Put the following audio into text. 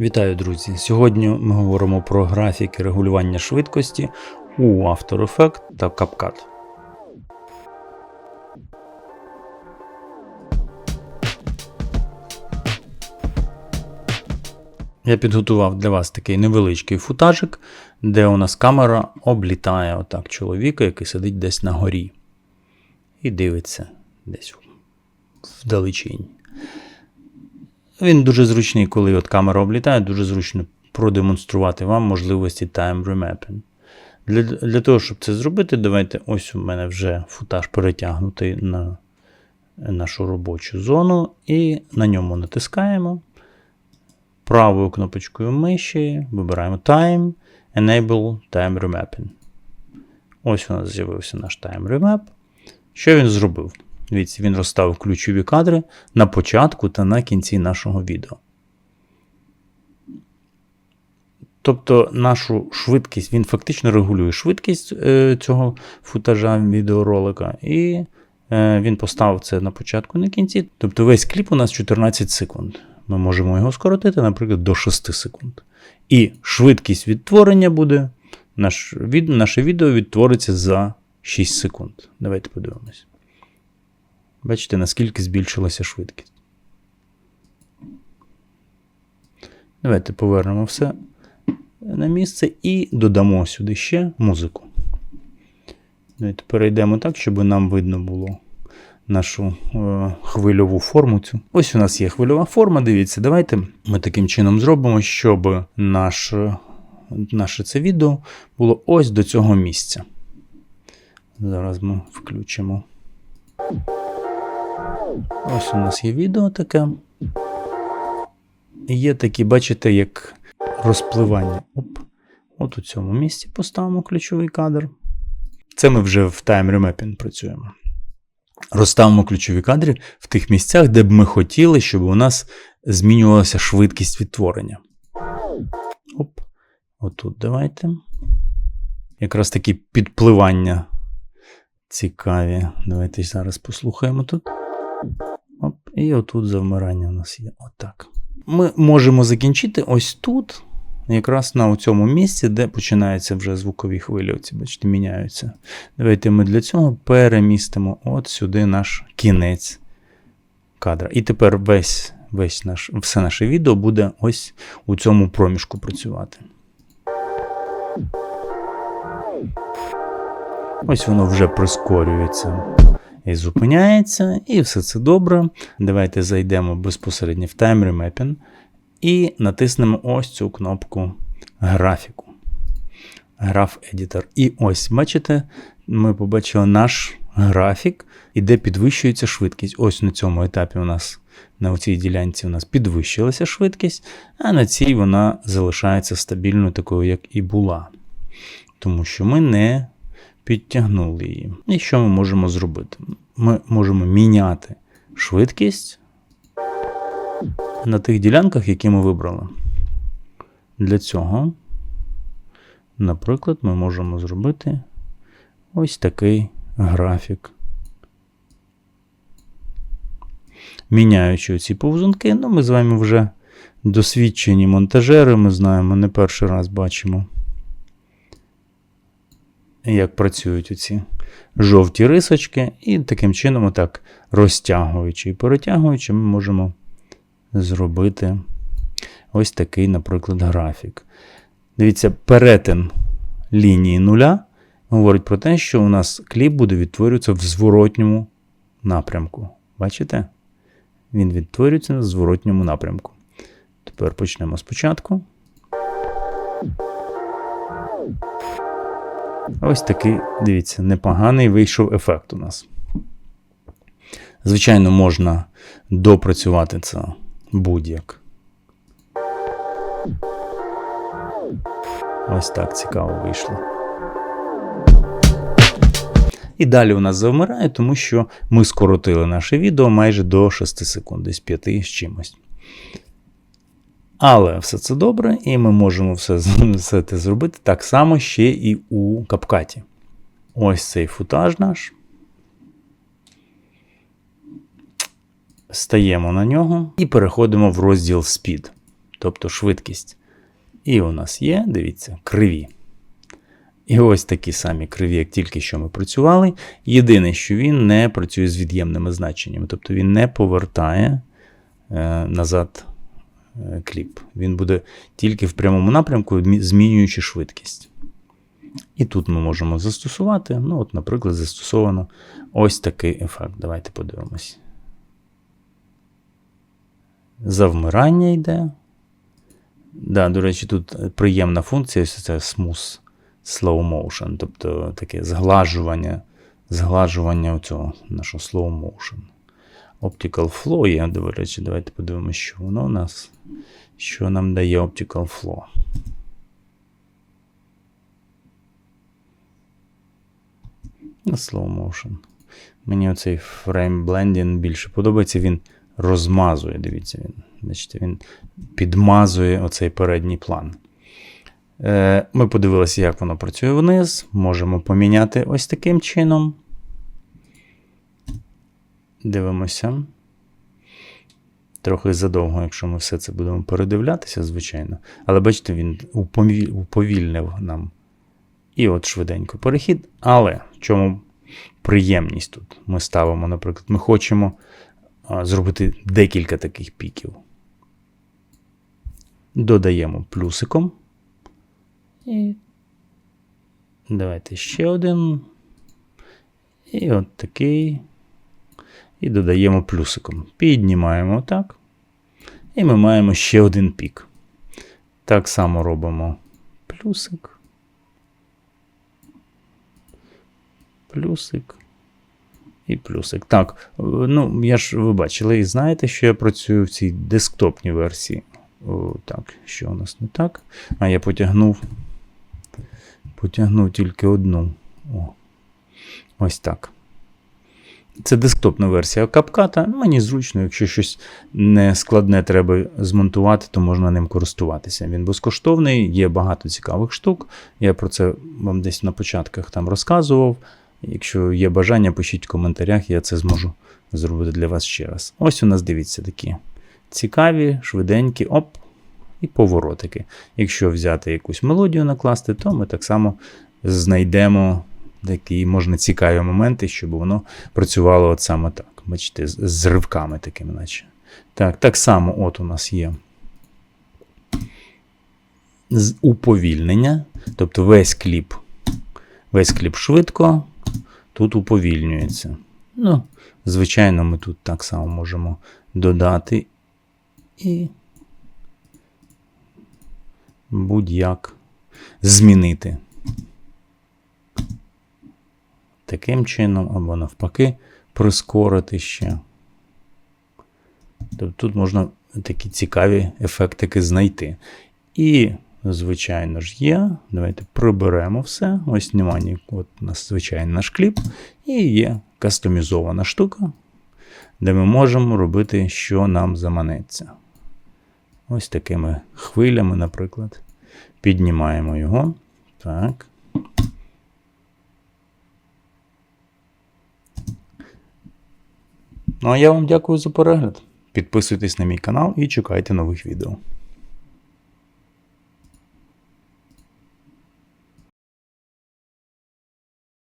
Вітаю, друзі! Сьогодні ми говоримо про графіки регулювання швидкості у After Effects та CapCut. Я підготував для вас такий невеличкий футажик, де у нас камера облітає отак чоловіка, який сидить десь на горі. І дивиться десь вдалечінь. Він дуже зручний, коли от камера облітає, дуже зручно продемонструвати вам можливості time remapping. Для, для того, щоб це зробити, давайте ось у мене вже футаж перетягнутий на нашу робочу зону, і на ньому натискаємо. Правою кнопочкою миші вибираємо Time, Enable Time Remapping. Ось у нас з'явився наш Time Remap. Що він зробив? Дивіться, він розставив ключові кадри на початку та на кінці нашого відео. Тобто нашу швидкість, він фактично регулює швидкість е, цього футажа відеоролика, і е, він поставив це на початку на кінці. Тобто весь кліп у нас 14 секунд. Ми можемо його скоротити, наприклад, до 6 секунд. І швидкість відтворення буде. Наш, від, Наше відео відтвориться за 6 секунд. Давайте подивимось. Бачите, наскільки збільшилася швидкість. Давайте повернемо все на місце і додамо сюди ще музику. Давайте перейдемо так, щоб нам видно було нашу е, хвильову форму. цю. Ось у нас є хвильова форма. Дивіться, давайте ми таким чином зробимо, щоб наш, наше це відео було ось до цього місця. Зараз ми включимо. Ось у нас є відео таке. Є такі, бачите, як розпливання. Оп. От у цьому місці поставимо ключовий кадр. Це ми вже в Time Remapping працюємо. Розставимо ключові кадри в тих місцях, де б ми хотіли, щоб у нас змінювалася швидкість відтворення. Оп. Отут давайте. Якраз такі підпливання цікаві. Давайте зараз послухаємо тут. Оп, І отут завмирання у нас є. Отак. Ми можемо закінчити ось тут, якраз на цьому місці, де починаються вже звукові хвилі. Оці, бачите, міняються. Давайте ми для цього перемістимо от сюди наш кінець кадра. І тепер весь, весь наш, все наше відео буде ось у цьому проміжку працювати. Ось воно вже прискорюється і зупиняється, і все це добре. Давайте зайдемо безпосередньо в Time Remapping і натиснемо ось цю кнопку графіку. Граф Editor. І ось, бачите, ми побачили наш графік, і де підвищується швидкість. Ось на цьому етапі у нас на цій ділянці у нас підвищилася швидкість, а на цій вона залишається стабільною, такою, як і була. Тому що ми не підтягнули її. І що ми можемо зробити? Ми можемо міняти швидкість на тих ділянках, які ми вибрали. Для цього, наприклад, ми можемо зробити ось такий графік. Міняючи ці повзунки, ну, ми з вами вже досвідчені монтажери, ми знаємо, не перший раз бачимо як працюють оці жовті рисочки, і таким чином, отак, розтягуючи і перетягуючи, ми можемо зробити ось такий, наприклад, графік. Дивіться, перетин лінії нуля говорить про те, що у нас кліп буде відтворюватися в зворотньому напрямку. Бачите? Він відтворюється в зворотньому напрямку. Тепер почнемо спочатку. Ось такий, дивіться, непоганий вийшов ефект у нас. Звичайно, можна допрацювати це будь-як. Ось так цікаво вийшло. І далі у нас завмирає, тому що ми скоротили наше відео майже до 6 секунд, десь 5 з чимось. Але все це добре, і ми можемо все, все це зробити так само ще і у капкаті. Ось цей футаж наш. Стаємо на нього і переходимо в розділ Speed. тобто швидкість. І у нас є, дивіться, криві. І ось такі самі криві, як тільки що ми працювали. Єдине, що він не працює з від'ємними значеннями, тобто він не повертає е, назад кліп. Він буде тільки в прямому напрямку, змінюючи швидкість. І тут ми можемо застосувати. Ну, от, наприклад, застосовано ось такий ефект. Давайте подивимось. Завмирання йде. Да, до речі, тут приємна функція, це smooth slow motion, тобто таке зглажування, зглажування цього нашого slow motion. Optical flow є, до речі, давайте подивимося, що воно у нас. Що нам дає Optical Flow. На slow motion. Мені оцей frame blending більше подобається. Він розмазує, дивіться, він. Бачите, він підмазує оцей передній план. Е, Ми подивилися, як воно працює вниз. Можемо поміняти ось таким чином. Дивимося. Трохи задовго, якщо ми все це будемо передивлятися, звичайно. Але бачите, він уповільнив нам. І от швиденько перехід. Але в чому приємність тут? Ми ставимо, наприклад, ми хочемо зробити декілька таких піків. Додаємо плюсиком. І давайте ще один. І от такий. І додаємо плюсиком. Піднімаємо так. І ми маємо ще один пік. Так само робимо плюсик. Плюсик. І плюсик. Так, ну, я ж ви бачили і знаєте, що я працюю в цій десктопній версії. О, так, що у нас не так? А я потягнув. Потягнув тільки одну. О, ось так. Це десктопна версія капката. Мені зручно, якщо щось не складне треба змонтувати, то можна ним користуватися. Він безкоштовний, є багато цікавих штук. Я про це вам десь на початках там розказував. Якщо є бажання, пишіть в коментарях, я це зможу зробити для вас ще раз. Ось у нас дивіться такі цікаві, швиденькі, оп, і поворотики. Якщо взяти якусь мелодію накласти, то ми так само знайдемо такі можна цікаві моменти, щоб воно працювало от саме так. Бачите, з, з ривками такими, наче. Так, так само от у нас є уповільнення, тобто весь кліп, весь кліп швидко, тут уповільнюється. Ну, звичайно, ми тут так само можемо додати і будь-як змінити таким чином, або навпаки, прискорити ще. Тобто тут можна такі цікаві ефектики знайти. І, звичайно ж, є. Давайте приберемо все. Ось внимание, от у нас звичайний наш кліп. І є кастомізована штука, де ми можемо робити, що нам заманеться. Ось такими хвилями, наприклад. Піднімаємо його. Так. Ну а я вам дякую за перегляд. Підписуйтесь на мій канал і чекайте нових відео.